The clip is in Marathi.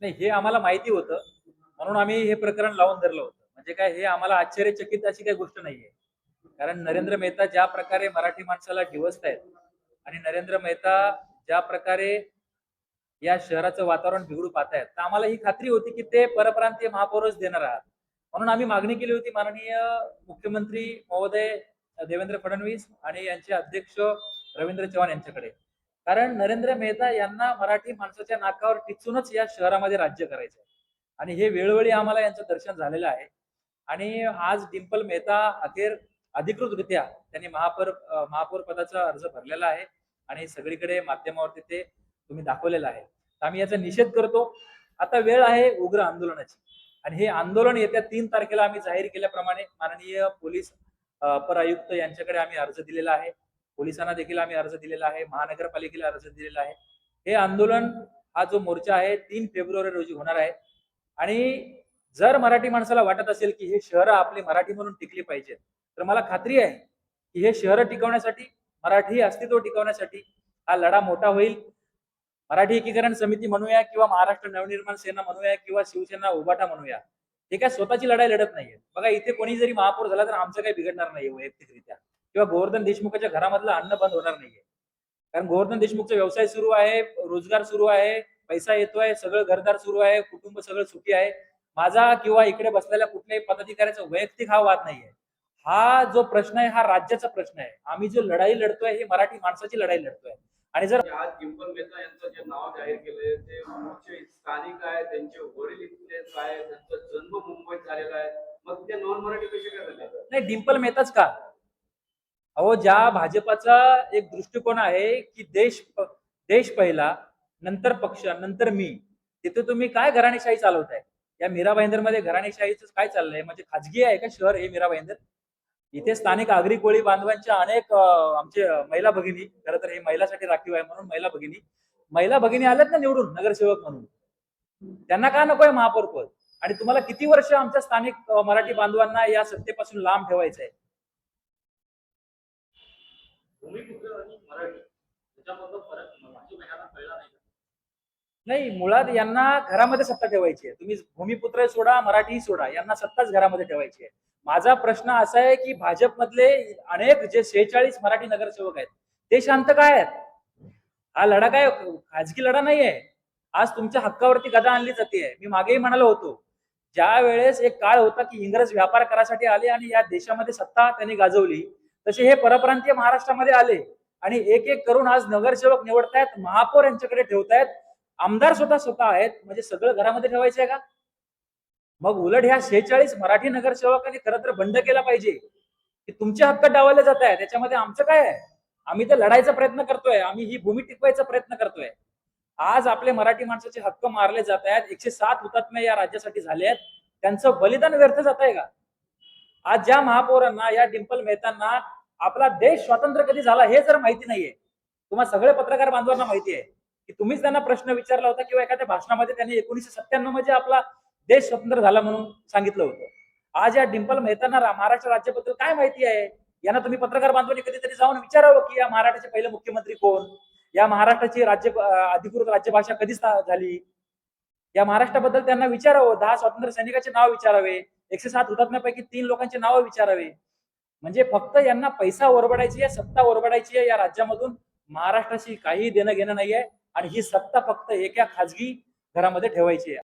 नाही हे आम्हाला माहिती होतं. म्हणून आम्ही हे प्रकरण लावून धरलं होतं. म्हणजे काय हे आम्हाला आश्चर्यचकित अशी काही गोष्ट नाहीये. कारण नरेंद्र मेहता ज्या प्रकारे मराठी माणसाला डिवचतायत आणि नरेंद्र मेहता ज्या प्रकारे या शहराचं वातावरण बिघडू पाहतायत तर आम्हाला ही खात्री होती की ते परप्रांतीय महापौरच देणार आहात. म्हणून आम्ही मागणी केली होती माननीय मुख्यमंत्री महोदय देवेंद्र फडणवीस आणि यांचे अध्यक्ष रवींद्र चव्हाण यांच्याकडे. कारण नरेंद्र मेहता यांना मराठी माणसाच्या नाकावर टिचूनच या शहरामध्ये राज्य करायचं आणि हे वेळोवेळी आम्हाला यांचं दर्शन झालेलं आहे. आणि आज डिंपल मेहता अखेर अधिकृतरित्या त्यांनी महापौर महापौर पदाचा अर्ज भरलेला आहे. आणि सगळीकडे माध्यमावरती ते तुम्ही दाखवलेलं आहे. तर आम्ही याचा निषेध करतो. आता वेळ आहे उग्र आंदोलनाची. आणि हे आंदोलन येत्या तीन तारखेला आम्ही जाहीर केल्याप्रमाणे माननीय पोलीस अपर आयुक्त यांच्याकडे आम्ही अर्ज दिलेला आहे. पोलिसांना देखील आम्ही अर्ज दिलेला आहे महानगरपालिकेला अर्ज दिलेला आहे. हे आंदोलन हा जो मोर्चा आहे तीन फेब्रुवारी रोजी होणार आहे. आणि जर मराठी माणसाला वाटत असेल की हे शहर आपली मराठी म्हणून टिकली पाहिजेत तर मला खात्री आहे की हे शहर टिकवण्यासाठी मराठी अस्तित्व टिकवण्यासाठी हा लढा मोठा होईल. मराठी एकीकरण समिती म्हणूया किंवा महाराष्ट्र नवनिर्माण सेना म्हणूया किंवा शिवसेना उभाटा म्हणूया हे काय स्वतःची लढाई लढत नाहीये. बघा इथे कोणी जरी महापौर झाला तर आमचं काही बिघडणार नाही वैयक्तिकरित्या. किंवा गोवर्धन देशमुखाच्या घरामधलं अन्न बंद होणार नाहीये. कारण गोवर्धन देशमुखचा व्यवसाय सुरू आहे रोजगार सुरू आहे पैसा येतोय सगळं घरदार सुरू आहे कुटुंब सगळं सुखी आहे. माझा किंवा इकडे बसलेल्या कुठल्याही पदाधिकाऱ्याचा वैयक्तिक हा वाद नाहीये. हा जो प्रश्न आहे हा राज्याचा प्रश्न आहे. आम्ही जो लढाई लढतोय ही मराठी माणसाची लढाई लढतोय. आणि जर आज डिंपल मेहता यांचं जे नाव जाहीर केलंय ते मूळचे स्थानिक आहे त्यांचे वडील इथलेच आहे त्यांचा जन्म मुंबईत झालेला आहे. मग ते नॉन मराठी कसे काय झाले? नाही डिंपल मेहताच का? अहो ज्या भाजपाचा एक दृष्टिकोन आहे की देश देश पहिला नंतर पक्ष नंतर मी तिथे तुम्ही काय घराणेशाही चालवताय? या मीरा मध्ये घराणेशाहीच काय चाललंय? म्हणजे खाजगी आहे का शहर हे मीरा भाईंदर? इथे स्थानिक आगरी कोळी बांधवांच्या अनेक आमचे महिला भगिनी खरं तर हे महिलासाठी राखीव आहे म्हणून महिला भगिनी महिला भगिनी आल्यात ना निवडून नगरसेवक म्हणून. त्यांना का नकोय महापौर पद आणि तुम्हाला किती वर्ष आमच्या स्थानिक मराठी बांधवांना या सत्तेपासून लांब ठेवायचं आहे नाही मुळात यांना घरामध्ये सत्ता ठेवायची आहे. तुम्ही भूमिपुत्र सोडा मराठी सोडा यांना सत्ताच घरामध्ये ठेवायची आहे. माझा प्रश्न असा आहे की भाजपमधले अनेक जे शेहेचाळीस मराठी नगरसेवक आहेत ते शांत काय आहेत? हा लढा काय खाजगी लढा नाहीये आज तुमच्या हक्कावरती गदा आणली जाते. मी मागेही म्हणालो होतो ज्या वेळेस एक काळ होता की इंग्रज व्यापार करासाठी आले आणि या देशामध्ये सत्ता त्यांनी गाजवली तसे हे परप्रांतीय महाराष्ट्रामध्ये आले आणि एक एक करून आज नगरसेवक निवडतायत महापौर यांच्याकडे ठेवतायत. आमदार स्वतः स्वतः आहेत. म्हणजे सगळं घरामध्ये ठेवायचं आहे का? मग उलट ह्या शेहेचाळीस मराठी नगरसेवकांनी खरं तर बंड केला पाहिजे. की तुमचे हक्क डावले जात आहे त्याच्यामध्ये आमचं काय आहे? आम्ही तर लढायचा प्रयत्न करतोय. आम्ही ही भूमी टिकवायचा प्रयत्न करतोय. आज आपले मराठी माणसाचे हक्क मारले जात आहेत. एकशे सात हुतात्मे या राज्यासाठी झाले आहेत. त्यांचं बलिदान व्यर्थ जात आहे का? आज ज्या महापौरांना या डिंपल मेहतांना आपला देश स्वातंत्र्य कधी झाला हे जर माहिती नाहीये तुम्हाला सगळे पत्रकार बांधवांना माहिती आहे की तुम्हीच त्यांना प्रश्न विचारला होता किंवा एखाद्या भाषणामध्ये त्यांनी एकोणीशे सत्त्याण्णवमध्ये आपला देश स्वतंत्र झाला म्हणून सांगितलं होतं. आज या डिंपल मेहतांना महाराष्ट्र राज्याबद्दल काय माहिती आहे? यांना तुम्ही पत्रकार बांधवांनी कधीतरी जाऊन विचारावं की या महाराष्ट्राचे पहिले मुख्यमंत्री कोण? या महाराष्ट्राची राज्य अधिकृत राज्यभाषा कधी झाली? या महाराष्ट्राबद्दल त्यांना विचारावं. दहा स्वातंत्र्य सैनिकाचे नाव विचारावे. एकशे सात हुतात्म्यापैकी तीन लोकांचे नाव विचारावे. म्हणजे फक्त यांना पैसा ओरबडायची आहे सत्ता ओरबडायची आहे या राज्यामधून. महाराष्ट्राशी काही देणं घेणं नाहीये. आणि ही सत्ता फक्त एका खाजगी घरामध्ये ठेवायची आहे.